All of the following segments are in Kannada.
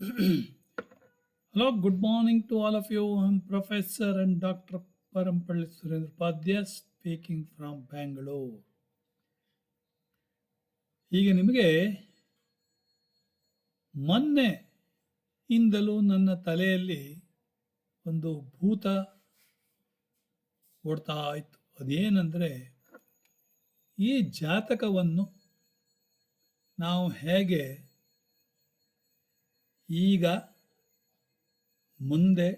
Hello, good morning to all of you. I'm Professor and Dr. Parampalli Surendra Padya speaking from Bangalore. ಈಗ ನಿಮಗೆ ಮೊನ್ನೆ ಇಂದಲೂ ನನ್ನ ತಲೆಯಲ್ಲಿ ಒಂದು ಭೂತ ಓಡ್ತಾ ಇತ್ತು ಅದೇನೆಂದರೆ ಈ ಜಾತಕವನ್ನು ನಾವು ಹೇಗೆ ಈಗ, ಮುಂದೆ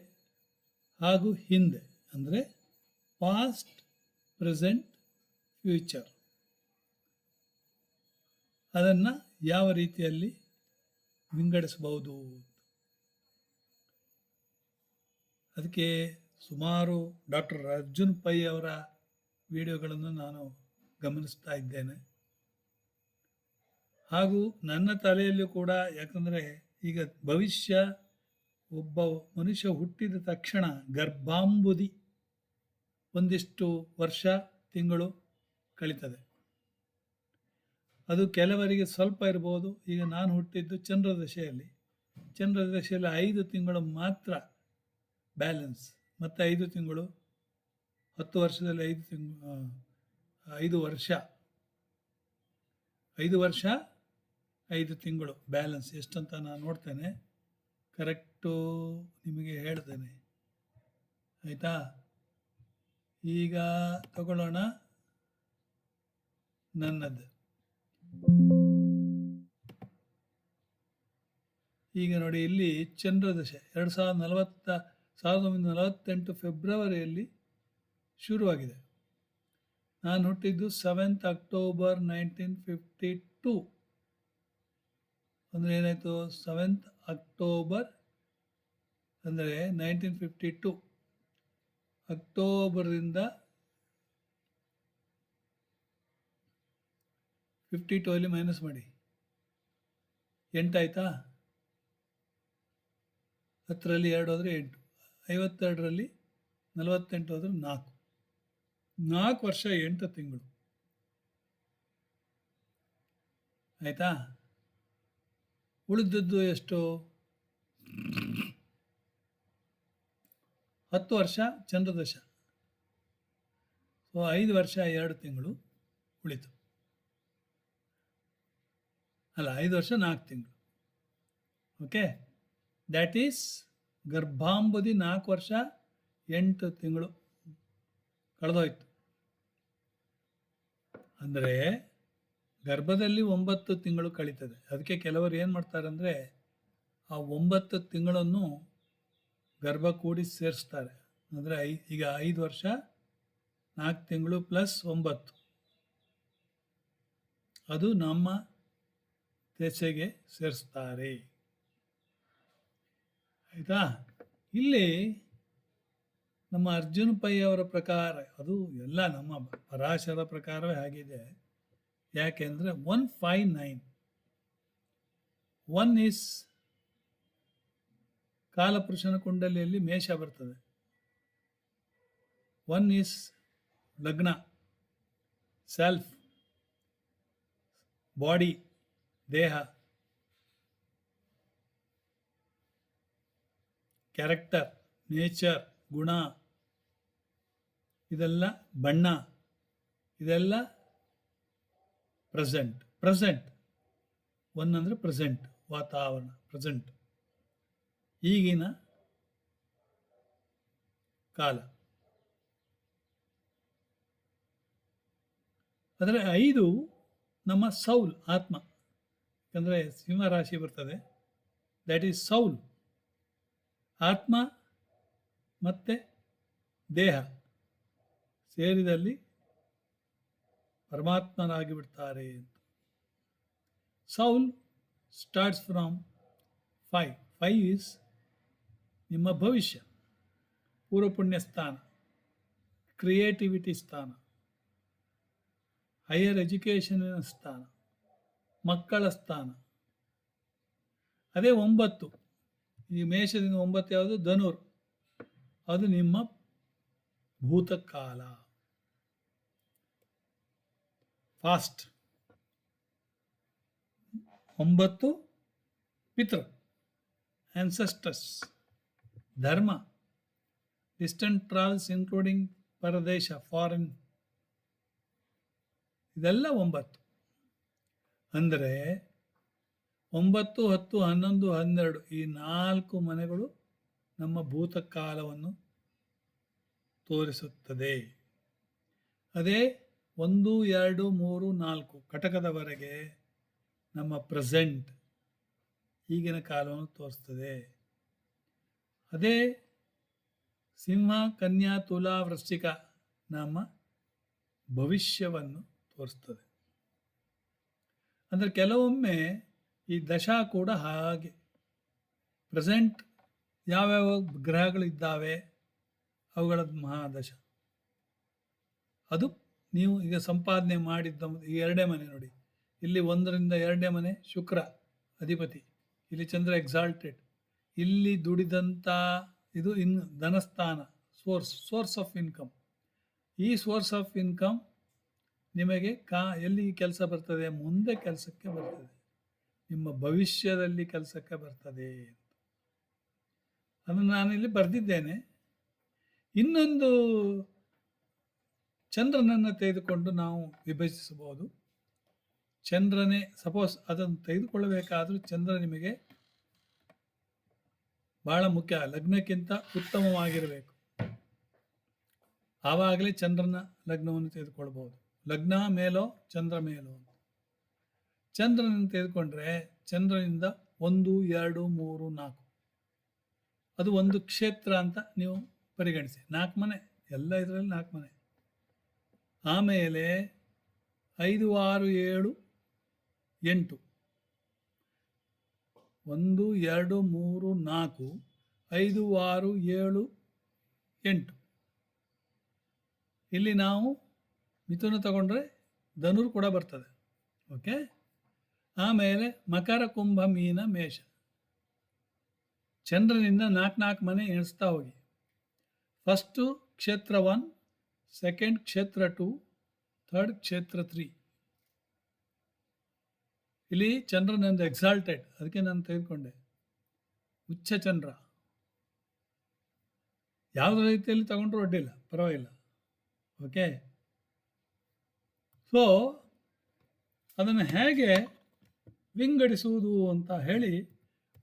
ಹಾಗೂ ಹಿಂದೆ, ಅಂದರೆ ಪಾಸ್ಟ್ ಪ್ರೆಸೆಂಟ್ ಫ್ಯೂಚರ್ ಅದನ್ನು ಯಾವ ರೀತಿಯಲ್ಲಿ ವಿಂಗಡಿಸಬಹುದು? ಅದಕ್ಕೆ ಸುಮಾರು ಡಾಕ್ಟರ್ ಅರ್ಜುನ್ ಪೈ ಅವರ ವಿಡಿಯೋಗಳನ್ನು ನಾನು ಗಮನಿಸ್ತಾ ಇದ್ದೇನೆ. ಹಾಗೂ ನನ್ನ ತಲೆಯಲ್ಲೂ ಕೂಡ, ಯಾಕಂದರೆ ಈಗ ಭವಿಷ್ಯ ಒಬ್ಬ ಮನುಷ್ಯ ಹುಟ್ಟಿದ ತಕ್ಷಣ ಗರ್ಭಾಂಬುದಿ ಒಂದಿಷ್ಟು ವರ್ಷ, ತಿಂಗಳು ಕಳೀತದೆ. ಅದು ಕೆಲವರಿಗೆ ಸ್ವಲ್ಪ ಇರ್ಬೋದು. ಈಗ ನಾನು ಹುಟ್ಟಿದ್ದು ಚಂದ್ರದಶೆಯಲ್ಲಿ ಚಂದ್ರದಶೆಯಲ್ಲಿ ಚಂದ್ರ ದಶೆಯಲ್ಲಿ ಐದು ತಿಂಗಳು ಮಾತ್ರ ಬ್ಯಾಲೆನ್ಸ್ ಮತ್ತು ಐದು ತಿಂಗಳು, ಹತ್ತು ವರ್ಷದಲ್ಲಿ ಐದು ತಿಂಗಳು ಐದು ವರ್ಷ. ಐದು ವರ್ಷ ಐದು ತಿಂಗಳು ಬ್ಯಾಲೆನ್ಸ್ ಎಷ್ಟಂತ ನಾನು ನೋಡ್ತೇನೆ. ಕರೆಕ್ಟು ನಿಮಗೆ ಹೇಳ್ತೇನೆ. ಆಯಿತಾ? ಈಗ ತಗೊಳ್ಳೋಣ ನನ್ನದು. ಈಗ ನೋಡಿ, ಇಲ್ಲಿ ಚಂದ್ರದಶೆ, ಎರಡು ಸಾವಿರದ ನಲವತ್ತ, ಸಾವಿರದ ಒಂಬೈನೂರ ನಲವತ್ತೆಂಟು ಫೆಬ್ರವರಿಯಲ್ಲಿ ಶುರುವಾಗಿದೆ. ನಾನು ಹುಟ್ಟಿದ್ದು seventh October nineteen fifty two ಅಂದರೆ ಏನಾಯಿತು? ಸೆವೆಂತ್ ಅಕ್ಟೋಬರ್ ಅಂದರೆ ನೈನ್ಟೀನ್ ಫಿಫ್ಟಿ ಟು ಅಕ್ಟೋಬರ್ದಿಂದ ಫಿಫ್ಟಿ ಟು ಅಲ್ಲಿ ಮೈನಸ್ ಮಾಡಿ. ಎಂಟಾಯ್ತಾ? ಹತ್ತರಲ್ಲಿ ಎರಡು ಹೋದರೆ ಎಂಟು. ಐವತ್ತೆರಡರಲ್ಲಿ ನಲವತ್ತೆಂಟು ಆದರೆ ನಾಲ್ಕು. ನಾಲ್ಕು ವರ್ಷ ಎಂಟು ತಿಂಗಳು. ಆಯಿತಾ? ಉಳಿದದ್ದು ಎಷ್ಟು? ಹತ್ತು ವರ್ಷ ಚಂದ್ರದಶ. ಸೊ, ಐದು ವರ್ಷ ಎರಡು ತಿಂಗಳು ಉಳಿತು. ಅಲ್ಲ, ಐದು ವರ್ಷ ನಾಲ್ಕು ತಿಂಗಳು. ಓಕೆ ದ್ಯಾಟ್ ಈಸ್ ಗರ್ಭಾಂಬುದಿ ನಾಲ್ಕು ವರ್ಷ ಎಂಟು ತಿಂಗಳು ಕಳೆದೋಯ್ತು. ಅಂದರೆ ಗರ್ಭದಲ್ಲಿ ಒಂಬತ್ತು ತಿಂಗಳು ಕಳೀತದೆ. ಅದಕ್ಕೆ ಕೆಲವರು ಏನು ಮಾಡ್ತಾರೆ ಅಂದರೆ ಆ ಒಂಬತ್ತು ತಿಂಗಳನ್ನು ಗರ್ಭ ಕೂಡಿ ಸೇರಿಸ್ತಾರೆ. ಅಂದರೆ ಐ, ಈಗ ಐದು ವರ್ಷ, ನಾಲ್ಕು ತಿಂಗಳು ಪ್ಲಸ್ ಒಂಬತ್ತು. ಅದು ನಮ್ಮ ದೆಸೆಗೆ ಸೇರಿಸ್ತಾರೆ. ಆಯಿತಾ? ಇಲ್ಲಿ ನಮ್ಮ ಅರ್ಜುನ್ ಪೈ ಅವರ ಪ್ರಕಾರ, ಅದು ಎಲ್ಲ ನಮ್ಮ ಪರಾಶರ ಪ್ರಕಾರವೇ ಆಗಿದೆ. ಯಾಕೆಂದರೆ one five nine one is ಕಾಲಪುರುಷನ ಕುಂಡಲಿಯಲ್ಲಿ ಮೇಷ ಬರ್ತದೆ. ಒನ್ ಇಸ್ ಲಗ್ನ ಸೆಲ್ಫ್ ಬಾಡಿ ದೇಹ ಕ್ಯಾರೆಕ್ಟರ್ ನೇಚರ್ ಗುಣ, ಇದೆಲ್ಲ ಬಣ್ಣ, ಇದೆಲ್ಲ ಪ್ರೆಸೆಂಟ್ ಪ್ರೆಸೆಂಟ್ ಒನ್ ಅಂದರೆ ಪ್ರೆಸೆಂಟ್ ವಾತಾವರಣ ಪ್ರೆಸೆಂಟ್ ಈಗಿನ ಕಾಲ. ಆದರೆ ಐದು ನಮ್ಮ ಸೌಲ್, ಆತ್ಮ. ಯಾಕಂದರೆ ಸಿಂಹ ರಾಶಿ ಬರ್ತದೆ. ದ್ಯಾಟ್ ಈಸ್ ಸೌಲ್ ಆತ್ಮ ಮತ್ತು ದೇಹ. ಸೇರಿದಲ್ಲಿ ಪರಮಾತ್ಮನಾಗಿ ಬಿಡ್ತಾರೆ ಅಂತ. Soul starts from five five is ನಿಮ್ಮ ಭವಿಷ್ಯ ಪೂರ್ವ ಪುಣ್ಯ ಸ್ಥಾನ ಕ್ರಿಯೇಟಿವಿಟಿ ಸ್ಥಾನ ಹೈಯರ್ ಎಜುಕೇಷನಿನ ಸ್ಥಾನ, ಮಕ್ಕಳ ಸ್ಥಾನ. ಅದೇ ಒಂಬತ್ತು. ಈ ಮೇಷದಿಂದ ಒಂಬತ್ತು ಯಾವುದು? ಧನುರ್. ಅದು ನಿಮ್ಮ ಭೂತಕಾಲ. ಫಾಸ್ಟ್. ಒಂಬತ್ತು ಪಿತೃ. ಆನ್ಸೆಸ್ಟರ್ಸ್ ಧರ್ಮ. ಡಿಸ್ಟೆಂಟ್ ಟ್ರಾವೆಲ್ಸ್ ಇನ್ಕ್ಲೂಡಿಂಗ್ ಪರದೇಶ ಫಾರಿನ್ ಇದೆಲ್ಲ ಒಂಬತ್ತು. ಅಂದರೆ ಒಂಬತ್ತು, ಹತ್ತು, ಹನ್ನೊಂದು, ಹನ್ನೆರಡು ಈ ನಾಲ್ಕು ಮನೆಗಳು ನಮ್ಮ ಭೂತಕಾಲವನ್ನು ತೋರಿಸುತ್ತದೆ. ಅದೇ ಒಂದು, ಎರಡು, ಮೂರು, ನಾಲ್ಕು ಘಟಕದವರೆಗೆ ನಮ್ಮ ಪ್ರೆಸೆಂಟ್ ಈಗಿನ ಕಾಲವನ್ನು ತೋರಿಸ್ತದೆ. ಅದೇ ಸಿಂಹ, ಕನ್ಯಾ, ತುಲಾ, ವೃಶ್ಚಿಕ ನಮ್ಮ ಭವಿಷ್ಯವನ್ನು ತೋರಿಸ್ತದೆ. ಅಂದರೆ ಕೆಲವೊಮ್ಮೆ ಈ ದಶಾ ಕೂಡ ಹಾಗೆ. ಪ್ರೆಸೆಂಟ್ ಯಾವ್ಯಾವ ಗ್ರಹಗಳಿದ್ದಾವೆ ಅವುಗಳ ಮಹಾದಶ. ಅದು ನೀವು ಈಗ ಸಂಪಾದನೆ ಮಾಡಿದ್ದ ಈ ಎರಡನೇ ಮನೆ ನೋಡಿ. ಇಲ್ಲಿ ಒಂದರಿಂದ ಎರಡನೇ ಮನೆ ಶುಕ್ರ, ಅಧಿಪತಿ. ಇಲ್ಲಿ ಚಂದ್ರ ಎಕ್ಸಾಲ್ಟೆಡ್ ಇಲ್ಲಿ ದುಡಿದಂಥ ಇದು ಇನ್, ಧನಸ್ಥಾನ ಸೋರ್ಸ್ ಸೋರ್ಸ್ ಆಫ್ ಇನ್ಕಮ್ ಈ ಸೋರ್ಸ್ ಆಫ್ ಇನ್ಕಮ್ ನಿಮಗೆ ಕಾ, ಎಲ್ಲಿ ಕೆಲಸ ಬರ್ತದೆ? ಮುಂದೆ ಕೆಲಸಕ್ಕೆ ಬರ್ತದೆ. ನಿಮ್ಮ ಭವಿಷ್ಯದಲ್ಲಿ ಕೆಲಸಕ್ಕೆ ಬರ್ತದೆ ಅದನ್ನು ನಾನಿಲ್ಲಿ ಬರೆದಿದ್ದೇನೆ. ಇನ್ನೊಂದು ಚಂದ್ರನನ್ನು ತೆಗೆದುಕೊಂಡು ನಾವು ವಿಭಜಿಸಬಹುದು. ಚಂದ್ರನೇ ಸಪೋಸ್ ಅದನ್ನು ತೆಗೆದುಕೊಳ್ಳಬೇಕಾದರೂ ಚಂದ್ರ ನಿಮಗೆ ಬಹಳ ಮುಖ್ಯ, ಲಗ್ನಕ್ಕಿಂತ ಉತ್ತಮವಾಗಿರಬೇಕು. ಆವಾಗಲೇ ಚಂದ್ರನ ಲಗ್ನವನ್ನು ತೆಗೆದುಕೊಳ್ಬಹುದು. ಲಗ್ನ ಮೇಲೋ, ಚಂದ್ರ ಮೇಲೋ ಚಂದ್ರನನ್ನು ತೆಗೆದುಕೊಂಡ್ರೆ ಚಂದ್ರನಿಂದ ಒಂದು, ಎರಡು, ಮೂರು, ನಾಲ್ಕು. ಅದು ಒಂದು ಕ್ಷೇತ್ರ ಅಂತ ನೀವು ಪರಿಗಣಿಸಿ. ನಾಲ್ಕು ಮನೆ, ಎಲ್ಲ ಇದರಲ್ಲಿ ನಾಲ್ಕು ಮನೆ. ಆಮೇಲೆ ಐದು, ಆರು, ಏಳು, ಎಂಟು. ಒಂದು, ಎರಡು, ಮೂರು, ನಾಲ್ಕು, ಐದು, ಆರು, ಏಳು, ಎಂಟು. ಇಲ್ಲಿ ನಾವು ಮಿಥುನ ತಗೊಂಡ್ರೆ ಧನುರ್ ಕೂಡ ಬರ್ತದೆ. ಓಕೆ? ಆಮೇಲೆ ಮಕರ, ಕುಂಭ, ಮೀನ, ಮೇಷ. ಚಂದ್ರನಿಂದ ನಾಲ್ಕು ನಾಲ್ಕು ಮನೆ ಎಣಿಸ್ತಾ ಹೋಗಿ. ಫಸ್ಟು ಕ್ಷೇತ್ರ ಒನ್ ಸೆಕೆಂಡ್ ಕ್ಷೇತ್ರ ಟು ಥರ್ಡ್ ಕ್ಷೇತ್ರ ತ್ರೀ ಇಲ್ಲಿ ಚಂದ್ರನಂದು ಎಕ್ಸಾಲ್ಟೆಡ್ ಅದಕ್ಕೆ ನಾನು ತೆಗೆದುಕೊಂಡೆ. ಉಚ್ಚ ಚಂದ್ರ. ಯಾವುದೇ ರೀತಿಯಲ್ಲಿ ತಗೊಂಡ್ರೂ ಅಡ್ಡಿಲ್ಲ ಪರವಾಗಿಲ್ಲ. ಓಕೆ ಸೊ ಅದನ್ನು ಹೇಗೆ ವಿಂಗಡಿಸುವುದು ಅಂತ ಹೇಳಿ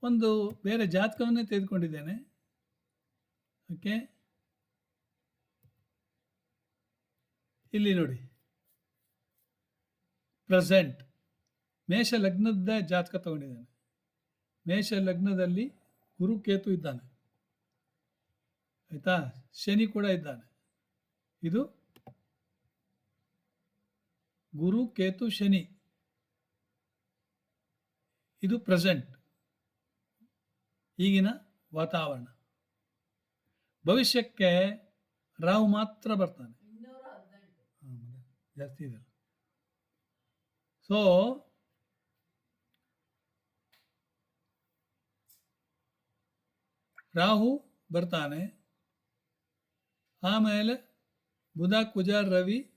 ಒಂದು ಬೇರೆ ಜಾತಕವನ್ನೇ ತೆಗೆದುಕೊಂಡಿದ್ದೇನೆ. ಓಕೆ ಇಲ್ಲಿ ನೋಡಿ. ಪ್ರೆಸೆಂಟ್ ಮೇಷ ಲಗ್ನದ ಜಾತಕ ತಗೊಂಡಿದ್ದಾನೆ. ಮೇಷ ಲಗ್ನದಲ್ಲಿ ಗುರು ಕೇತು ಇದ್ದಾನೆ. ಆಯ್ತಾ? ಶನಿ ಕೂಡ ಇದ್ದಾನೆ. ಇದು ಗುರು ಕೇತು ಶನಿ. ಇದು ಪ್ರೆಸೆಂಟ್ ಈಗಿನ ವಾತಾವರಣ. ಭವಿಷ್ಯಕ್ಕೆ ರಾಹು ಮಾತ್ರ ಬರ್ತಾನೆ. ಜಾಸ್ತಿ ಇದೆ. ಸೊ ರಾಹು ಬರ್ತಾನೆ. ಆಮೇಲೆ ಬುಧ, ಕುಜ, ರವಿ,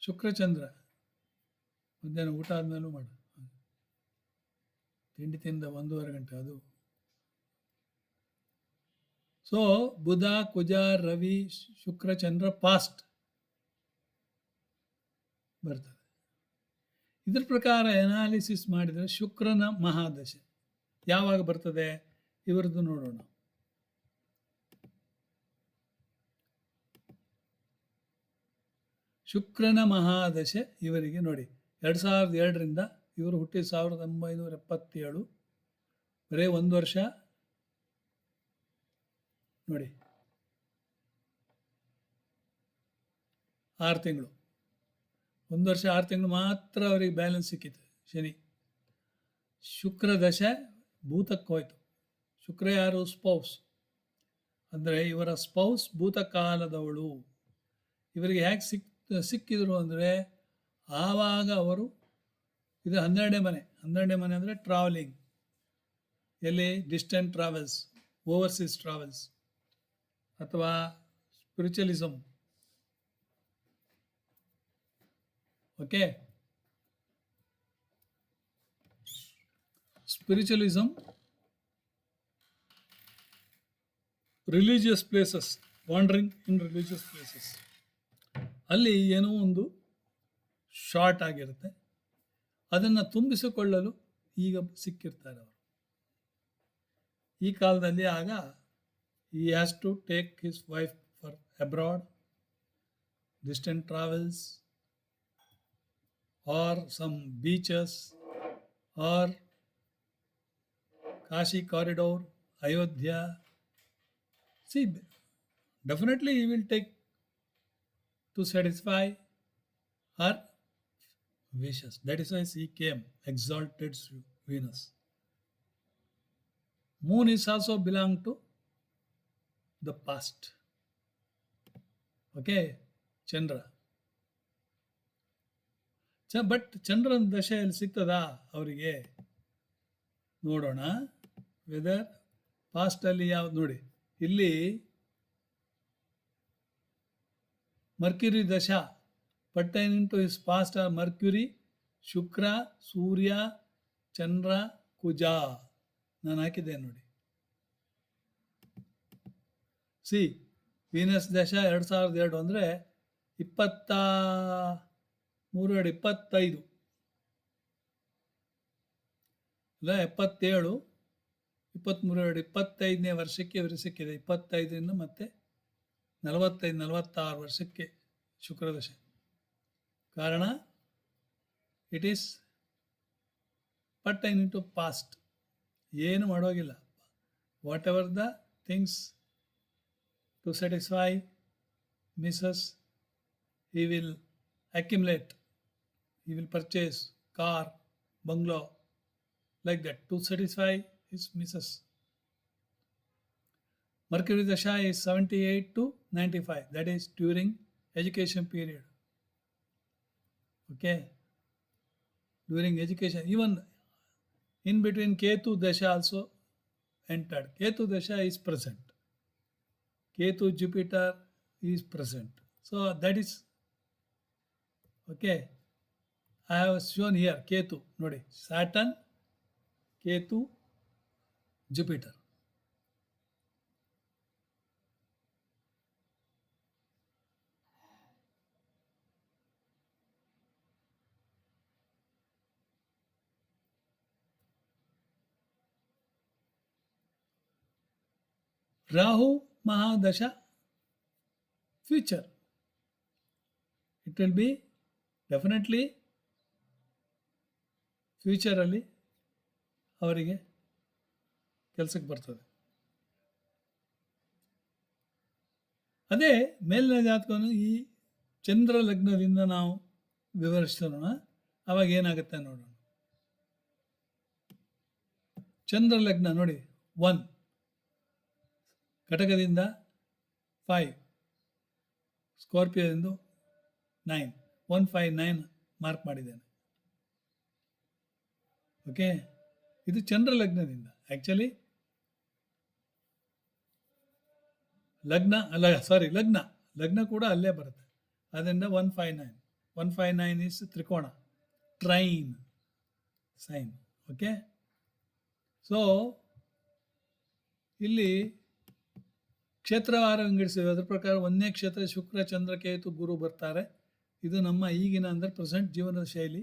ಶುಕ್ರಚಂದ್ರ. ಮಧ್ಯಾಹ್ನ ಊಟ ಆದಮೇಲೂ ಮಾಡು. ತಿಂಡಿ ತಿಂದ ಒಂದೂವರೆ ಗಂಟೆ ಅದು. ಸೊ ಬುಧ, ಕುಜ, ರವಿ, ಶುಕ್ರಚಂದ್ರ ಪಾಸ್ಟ್ ಬರ್ತದೆ. ಇದ್ರ ಪ್ರಕಾರ ಎನಾಲಿಸಿಸ್ ಮಾಡಿದರೆ ಶುಕ್ರನ ಮಹಾದಶೆ. ಯಾವಾಗ ಬರ್ತದೆ? ಇವರದ್ದು ನೋಡೋಣ. ಶುಕ್ರನ ಮಹಾದಶೆ ಇವರಿಗೆ ನೋಡಿ. ಎರಡು ಸಾವಿರದ ಎರಡರಿಂದ ಇವರು ಹುಟ್ಟಿ ಸಾವಿರದ ಒಂಬೈನೂರ ಎಪ್ಪತ್ತೇಳು. ಬರೇ ಒಂದು ವರ್ಷ. ನೋಡಿ. ಆರು ತಿಂಗಳು. ಒಂದು ವರ್ಷ ಆರು ತಿಂಗಳು ಮಾತ್ರ ಅವರಿಗೆ ಬ್ಯಾಲೆನ್ಸ್ ಸಿಕ್ಕಿತು, ಶನಿ. ಶುಕ್ರ ದಶೆ ಭೂತಕ್ಕೆ ಹೋಯಿತು. ಶುಕ್ರ ಯಾರು? ಸ್ಪೌಸ್ ಅಂದರೆ ಇವರ ಸ್ಪೌಸ್ ಭೂತಕಾಲದವಳು. ಇವರಿಗೆ ಹೇಗೆ ಸಿಕ್, ಸಿಕ್ಕಿದ್ರು ಅಂದರೆ ಆವಾಗ ಅವರು ಇದು ಹನ್ನೆರಡನೇ ಮನೆ. ಹನ್ನೆರಡನೇ ಮನೆ ಅಂದರೆ ಟ್ರಾವೆಲಿಂಗ್ ಎಲ್ಲಿ? ಡಿಸ್ಟೆಂಟ್ ಟ್ರಾವೆಲ್ಸ್ ಓವರ್ಸೀಸ್ ಟ್ರಾವೆಲ್ಸ್ ಅಥವಾ spiritualism okay spiritualism religious places wandering in religious places ಅಲ್ಲಿ ಏನೋ ಒಂದು ಶಾರ್ಟ್ ಆಗಿರುತ್ತೆ. ಅದನ್ನು ತುಂಬಿಸಿಕೊಳ್ಳಲು ಈಗ ಸಿಕ್ಕಿರ್ತಾರೆ ಅವರು. ಈ ಕಾಲದಲ್ಲಿ ಆಗ ಈ has to take his wife for abroad distant travels or some beaches or Kashi corridor, Ayodhya. See, definitely he will take to satisfy her wishes. That is why she came, exalted Venus. Moon is also belong to the past. Okay, Chandra. ಚ ಬಟ್ ಚಂದ್ರನ ದಶೆಯಲ್ಲಿ ಸಿಗ್ತದಾ ಅವರಿಗೆ? ನೋಡೋಣ. ವೆದರ್ ಪಾಸ್ಟಲ್ಲಿ ಯಾವ್ದು ನೋಡಿ. ಇಲ್ಲಿ ಮರ್ಕ್ಯುರಿ ದಶ. Pertain into is past are Mercury Shukra, Surya, Chandra, Kuja. ನಾನು ಹಾಕಿದ್ದೆ ನೋಡಿ. ಸಿ ವೀನಸ್ ದಶ ಎರಡು ಸಾವಿರದ ಎರಡು ಅಂದರೆ ಇಪ್ಪತ್ತ ಮೂರು ಎರಡು ಇಪ್ಪತ್ತೈದು ಇಲ್ಲ ಎಪ್ಪತ್ತೇಳು ಇಪ್ಪತ್ತ್ಮೂರು ಎರಡು ಇಪ್ಪತ್ತೈದನೇ ವರ್ಷಕ್ಕೆ ಇವರು ಸಿಕ್ಕಿದೆ. ಇಪ್ಪತ್ತೈದರಿಂದ ಮತ್ತೆ ನಲವತ್ತೈದು, ನಲವತ್ತಾರು ವರ್ಷಕ್ಕೆ ಶುಕ್ರದಶೆ ಕಾರಣ it is but I to past ಏನು ಮಾಡೋಗಿಲ್ಲ. Whatever the things to satisfy Mrs he will accumulate. He will purchase car bungalow like that to satisfy his missus. Mercury dasha is 78 to 95 that is during education period. Okay? During education even in between ketu dasha also entered. Ketu dasha is present. Ketu jupiter is present. So that is okay I have shown here Ketu ನೋಡಿ Saturn Ketu Jupiter Rahu ಮಹಾದಶ future it will be definitely ಫ್ಯೂಚರಲ್ಲಿ ಅವರಿಗೆ ಕೆಲಸಕ್ಕೆ ಬರ್ತದೆ. ಅದೇ ಮೇಲಿನ ಜಾತಕವನ್ನು ಈ ಚಂದ್ರ ಲಗ್ನದಿಂದ ನಾವು ವಿವರಿಸೋಣ ಅವಾಗ ಏನಾಗುತ್ತೆ ನೋಡೋಣ. ಚಂದ್ರ ಲಗ್ನ ನೋಡಿ ಒನ್ ಘಟಕದಿಂದ five ಸ್ಕಾರ್ಪಿಯೋದಿಂದ nine one five nine mark ಮಾಡಿದ್ದೇನೆ. ಓಕೆ ಇದು ಚಂದ್ರ ಲಗ್ನದಿಂದ. ಆ್ಯಕ್ಚುಲಿ ಲಗ್ನ ಅಲ್ಲ ಸಾರಿ ಲಗ್ನ. ಲಗ್ನ ಕೂಡ ಅಲ್ಲೇ ಬರುತ್ತೆ. ಅದರಿಂದ one five nine one five nine is ತ್ರಿಕೋಣ. Trine sign okay so ಇಲ್ಲಿ ಕ್ಷೇತ್ರವಾರ ವಿಂಗಡಿಸಿದ್ವಿ ಅದ್ರ ಪ್ರಕಾರ ಒಂದನೇ ಕ್ಷೇತ್ರ ಶುಕ್ರ, ಚಂದ್ರ, ಕೇತು, ಗುರು ಬರ್ತಾರೆ. ಇದು ನಮ್ಮ ಈಗಿನ ಅಂದರೆ ಪ್ರೆಸೆಂಟ್ ಜೀವನದ ಶೈಲಿ.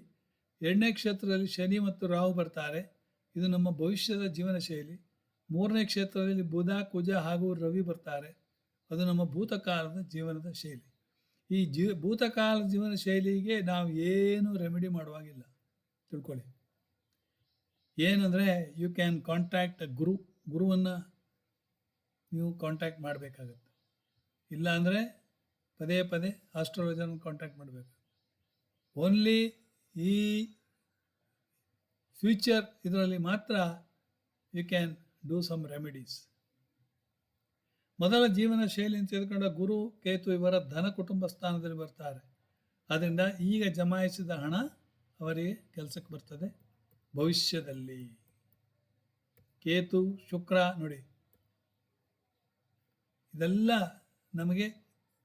ಎರಡನೇ ಕ್ಷೇತ್ರದಲ್ಲಿ ಶನಿ ಮತ್ತು ರಾಹು ಬರ್ತಾರೆ. ಇದು ನಮ್ಮ ಭವಿಷ್ಯದ ಜೀವನ ಶೈಲಿ. ಮೂರನೇ ಕ್ಷೇತ್ರದಲ್ಲಿ ಬುಧ, ಕುಜ ಹಾಗೂ ರವಿ ಬರ್ತಾರೆ. ಅದು ನಮ್ಮ ಭೂತಕಾಲದ ಜೀವನದ ಶೈಲಿ. ಈ ಜೀ, ಭೂತಕಾಲದ ಜೀವನ ಶೈಲಿಗೆ ನಾವು ಏನು ರೆಮಿಡಿ ಮಾಡುವಾಗಿಲ್ಲ. ತಿಳ್ಕೊಳ್ಳಿ. ಏನಂದರೆ ಯು ಕ್ಯಾನ್ ಕಾಂಟ್ಯಾಕ್ಟ್ ಗುರು ಗುರುವನ್ನು ನೀವು ಕಾಂಟ್ಯಾಕ್ಟ್ ಮಾಡಬೇಕಾಗತ್ತೆ. ಇಲ್ಲ ಅಂದರೆ ಪದೇ ಪದೇ ಆಸ್ಟ್ರಾಲಜರ್ನ ಕಾಂಟ್ಯಾಕ್ಟ್ ಮಾಡಬೇಕು ಓನ್ಲಿ ಈ ಫ್ಯೂಚರ್ ಇದರಲ್ಲಿ ಮಾತ್ರ you can do some remedies ಮೊದಲ ಜೀವನ ಶೈಲಿ ಅಂತ ತೆಗೆದುಕೊಂಡ ಗುರು, ಕೇತು ಇವರ ಧನ ಕುಟುಂಬ ಸ್ಥಾನದಲ್ಲಿ ಬರ್ತಾರೆ. ಅದರಿಂದ ಈಗ ಜಮಾಯಿಸಿದ ಹಣ ಅವರಿಗೆ ಕೆಲಸಕ್ಕೆ ಬರ್ತದೆ. ಭವಿಷ್ಯದಲ್ಲಿ ಕೇತು, ಶುಕ್ರ ನೋಡಿ. ಇದೆಲ್ಲ ನಮಗೆ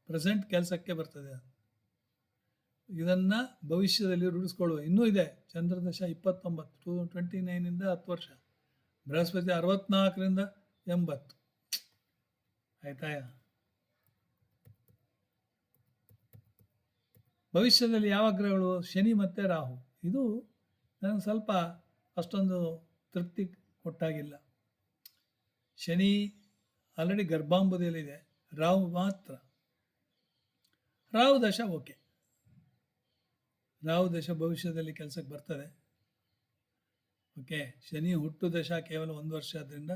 ಪ್ರೆಸೆಂಟ್ ಕೆಲಸಕ್ಕೆ ಬರ್ತದೆ ಇದನ್ನು ಭವಿಷ್ಯದಲ್ಲಿ ರೂಢಿಸ್ಕೊಳ್ಳುವ. ಇನ್ನೂ ಇದೆ. ಚಂದ್ರದಶ ಇಪ್ಪತ್ತೊಂಬತ್ತು, ಟೂ ಟ್ವೆಂಟಿ ನೈನಿಂದ ಹತ್ತು ವರ್ಷ. ಬೃಹಸ್ಪತಿ ಅರವತ್ನಾಲ್ಕರಿಂದ ಎಂಬತ್ತು. ಆಯ್ತಾ? ಭವಿಷ್ಯದಲ್ಲಿ ಯಾವ ಗ್ರಹಗಳು? ಶನಿ ಮತ್ತು ರಾಹು. ಇದು ನನಗೆ ಸ್ವಲ್ಪ ಅಷ್ಟೊಂದು ತೃಪ್ತಿ ಕೊಟ್ಟಾಗಿಲ್ಲ. ಶನಿ ಆಲ್ರೆಡಿ ಗರ್ಭಾಂಬುದಿಯಲ್ಲಿದೆ. ರಾಹು ಮಾತ್ರ. ರಾಹು ದಶ ಓಕೆ ರಾಹು ದಶ ಭವಿಷ್ಯದಲ್ಲಿ ಕೆಲಸಕ್ಕೆ ಬರ್ತದೆ. ಓಕೆ ಶನಿ ಹುಟ್ಟು ದಶ ಕೇವಲ ಒಂದು ವರ್ಷ ಆದ್ದರಿಂದ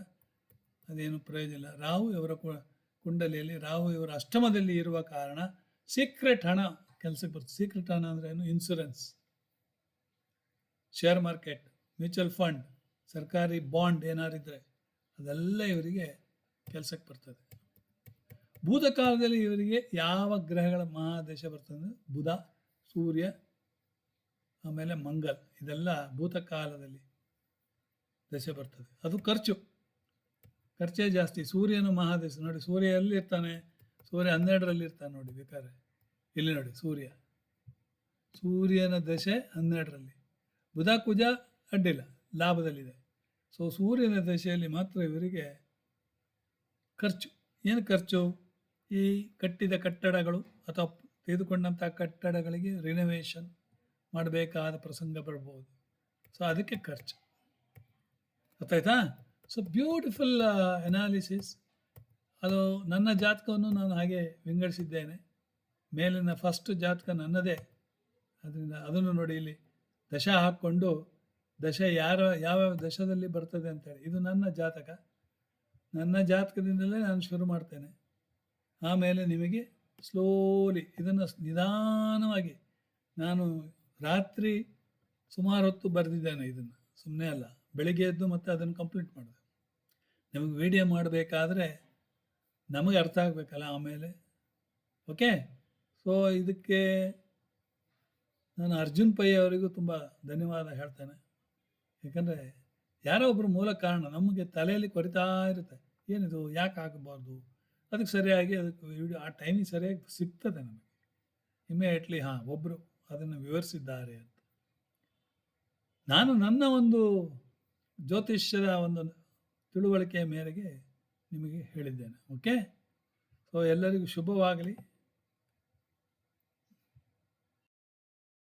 ಅದೇನು ಪ್ರಯೋಜನ ಇಲ್ಲ. ರಾಹು ಇವರ ಕುಂಡಲಿಯಲ್ಲಿ, ರಾಹು ಇವರ ಅಷ್ಟಮದಲ್ಲಿ ಇರುವ ಕಾರಣ ಸೀಕ್ರೆಟ್ ಹಣ ಕೆಲಸಕ್ಕೆ ಬರ್ತದೆ. ಸೀಕ್ರೆಟ್ ಹಣ ಅಂದ್ರೆ ಏನು? Insurance share market mutual fund ಸರ್ಕಾರಿ ಬಾಂಡ್ ಏನಾರಿದ್ರೆ ಅದೆಲ್ಲ ಇವರಿಗೆ ಕೆಲಸಕ್ಕೆ ಬರ್ತದೆ. ಭೂತಕಾಲದಲ್ಲಿ ಇವರಿಗೆ ಯಾವ ಗ್ರಹಗಳ ಮಹಾದೇಶ ಬರ್ತದೆ ಬುಧ, ಸೂರ್ಯ ಆಮೇಲೆ ಮಂಗಲ್, ಇದೆಲ್ಲ ಭೂತಕಾಲದಲ್ಲಿ ದಶೆ ಬರ್ತದೆ. ಅದು ಖರ್ಚು. ಖರ್ಚೇ ಜಾಸ್ತಿ. ಸೂರ್ಯನು ಮಹಾದಶ. ನೋಡಿ, ಸೂರ್ಯ ಎಲ್ಲಿ ಇರ್ತಾನೆ ಸೂರ್ಯ ಹನ್ನೆರಡರಲ್ಲಿ ಇರ್ತಾನೆ ನೋಡಿ ಬೇಕಾದ್ರೆ. ಇಲ್ಲಿ ನೋಡಿ, ಸೂರ್ಯ. ಸೂರ್ಯನ ದಶೆ ಹನ್ನೆರಡರಲ್ಲಿ. ಬುಧ, ಕುಜ, ಅಡ್ಡಿಲ್ಲ. ಲಾಭದಲ್ಲಿದೆ. ಸೊ ಸೂರ್ಯನ ದಶೆಯಲ್ಲಿ ಮಾತ್ರ ಇವರಿಗೆ ಖರ್ಚು. ಏನು ಖರ್ಚು? ಈ ಕಟ್ಟಿದ ಕಟ್ಟಡಗಳು ಅಥವಾ ತೆಗೆದುಕೊಂಡಂಥ ಕಟ್ಟಡಗಳಿಗೆ ರಿನೋವೇಷನ್ ಮಾಡಬೇಕಾದ ಪ್ರಸಂಗ ಬರ್ಬೋದು. ಸೊ ಅದಕ್ಕೆ ಖರ್ಚು. ಗೊತ್ತಾಯ್ತಾ? ಸೊ ಬ್ಯೂಟಿಫುಲ್ ಎನಾಲಿಸಿಸ್ ಅದು ನನ್ನ ಜಾತಕವನ್ನು ನಾನು ಹಾಗೆ ವಿಂಗಡಿಸಿದ್ದೇನೆ. ಮೇಲಿನ ಫಸ್ಟ್ ಜಾತಕ ನನ್ನದೇ. ಅದರಿಂದ ಅದನ್ನು ನೋಡಿ ಇಲ್ಲಿ ದಶ ಹಾಕ್ಕೊಂಡು, ದಶ ಯಾರ ಯಾವ್ಯಾವ ದಶದಲ್ಲಿ ಬರ್ತದೆ ಅಂತೇಳಿ. ಇದು ನನ್ನ ಜಾತಕ. ನನ್ನ ಜಾತಕದಿಂದಲೇ ನಾನು ಶುರು ಮಾಡ್ತೇನೆ. ಆಮೇಲೆ ನಿಮಗೆ ಸ್ಲೋಲಿ ಇದನ್ನು ನಿಧಾನವಾಗಿ ನಾನು ರಾತ್ರಿ ಸುಮಾರು ಹೊತ್ತು ಬರೆದಿದ್ದೇನೆ ಇದನ್ನು. ಸುಮ್ಮನೆ ಅಲ್ಲ, ಬೆಳಿಗ್ಗೆ ಎದ್ದು ಮತ್ತೆ ಅದನ್ನು ಕಂಪ್ಲೀಟ್ ಮಾಡಿದೆ. ನಿಮಗೆ ವಿಡಿಯೋ ಮಾಡಬೇಕಾದ್ರೆ ನಮಗೆ ಅರ್ಥ ಆಗಬೇಕಲ್ಲ ಆಮೇಲೆ. ಓಕೆ ಸೊ ಇದಕ್ಕೆ ನಾನು ಅರ್ಜುನ್ ಪೈ ಅವರಿಗೂ ತುಂಬ ಧನ್ಯವಾದ ಹೇಳ್ತೇನೆ. ಯಾಕಂದರೆ ಯಾರೋ ಒಬ್ಬರು ಮೂಲ ಕಾರಣ ನಮಗೆ ತಲೆಯಲ್ಲಿ ಕೊರಿತಾ ಇರುತ್ತೆ. ಏನಿದು, ಯಾಕೆ ಆಗಬಾರ್ದು? ಅದಕ್ಕೆ ಸರಿಯಾಗಿ ಅದಕ್ಕೆ ವಿಡಿಯೋ ಆ ಟೈಮಿಗೆ ಸರಿಯಾಗಿ ಸಿಗ್ತದೆ ನಮಗೆ. ಇಮ್ಮಿಡಿಯೇಟ್ಲಿ ಹಾಂ ಒಬ್ಬರು ಅದನ್ನು ವಿವರಿಸಿದ್ದಾರೆ ಅಂತ. ನಾನು ನನ್ನ ಒಂದು ಜ್ಯೋತಿಷ್ಯದ ಒಂದು ತಿಳುವಳಿಕೆಯ ಮೇರೆಗೆ ನಿಮಗೆ ಹೇಳಿದ್ದೇನೆ ಓಕೆ ಸೊ ಎಲ್ಲರಿಗೂ ಶುಭವಾಗಲಿ.